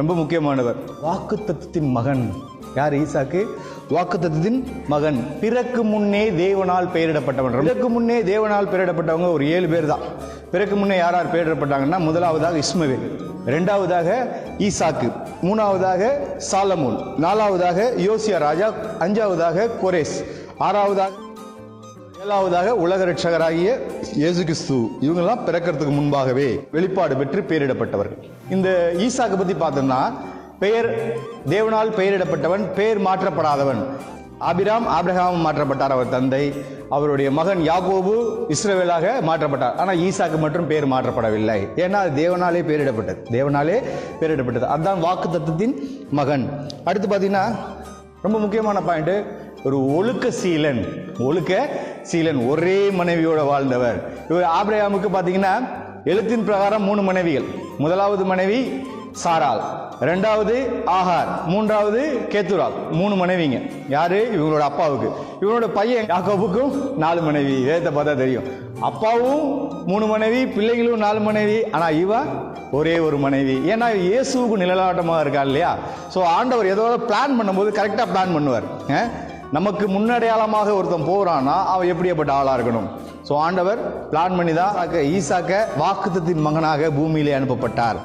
ரொம்ப முக்கியமானவர். வாக்கு தத்துவத்தின் மகன். யார் ஈசாக்கு? வாக்குத்தத்தத்தின் மகன். பிறக்கு முன்னே தேவனால் பெயரிடப்பட்டவன். பிறக்கு முன்னே தேவனால் பெயரிடப்பட்டவங்க ஒரு ஏழு பேர் தான் பிறக்கு முன்னே யார் யார் பெயரிடப்பட்டாங்கன்னா முதலாவதாக இஸ்மவேல் ரெண்டாவதாக ஈசாக்கு மூணாவதாக சாலமோன் நாலாவதாக யோசியா ராஜா அஞ்சாவதாக கொரேஸ் ஆறாவதாக ஏழாவதாக உலக ரட்சகராகிய இயேசு கிறிஸ்து. இவங்கெல்லாம் பிறக்கிறதுக்கு முன்பாகவே வெளிப்பாடு பெற்று பெயரிடப்பட்டவர்கள். இந்த ஈசாக்கு பத்தி பார்த்தோம்னா பெயர் தேவனால் பெயரிடப்பட்டவன் பெயர் மாற்றப்படாதவன். ஆபிராம் ஆபிரகாம் மாற்றப்பட்டார் அவர் தந்தை. அவருடைய மகன் யாகோபு இஸ்ரவேலாக மாற்றப்பட்டார். ஆனால் ஈசாக்கு மட்டும் பெயர் மாற்றப்படவில்லை. ஏன்னா அது தேவனாலே பெயரிடப்பட்டது. தேவனாலே பெயரிடப்பட்டது. அதுதான் வாக்கு தத்துவத்தின் மகன். அடுத்து பார்த்தீங்கன்னா ரொம்ப முக்கியமான பாயிண்ட்டு ஒரு ஒழுக்க சீலன். ஒழுக்க சீலன். ஒரே மனைவியோட வாழ்ந்தவர். இவர் ஆபிரகாமுக்கு பார்த்தீங்கன்னா எழுத்தின் பிரகாரம் மூணு மனைவிகள். முதலாவது மனைவி சாரால் ரெண்டாவது ஆஹார் மூன்றாவது கேத்துரால் மூணு மனைவிங்க. யாரு? இவங்களோட அப்பாவுக்கு. இவனோட பையன் யாக்கோபுக்கும் நாலு மனைவி. வேதத்தை பார்த்தா தெரியும். அப்பாவும் மூணு மனைவி பிள்ளைகளும் நாலு மனைவி. ஆனால் இவ ஒரே ஒரு மனைவி. ஏன்னா இயேசுவுக்கு நிழலாட்டமாக இருக்கா இல்லையா? ஸோ ஆண்டவர் ஏதோ பிளான் பண்ணும்போது கரெக்டாக பிளான் பண்ணுவார். நமக்கு முன்னடையாளமாக ஒருத்தன் போகிறான்னா அவன் எப்படியாப்பட்ட ஆளாக இருக்கணும்? ஸோ ஆண்டவர் பிளான் பண்ணி தான் ஈசாக்க வாக்குத்தத்தின் மகனாக பூமியிலே அனுப்பப்பட்டார்.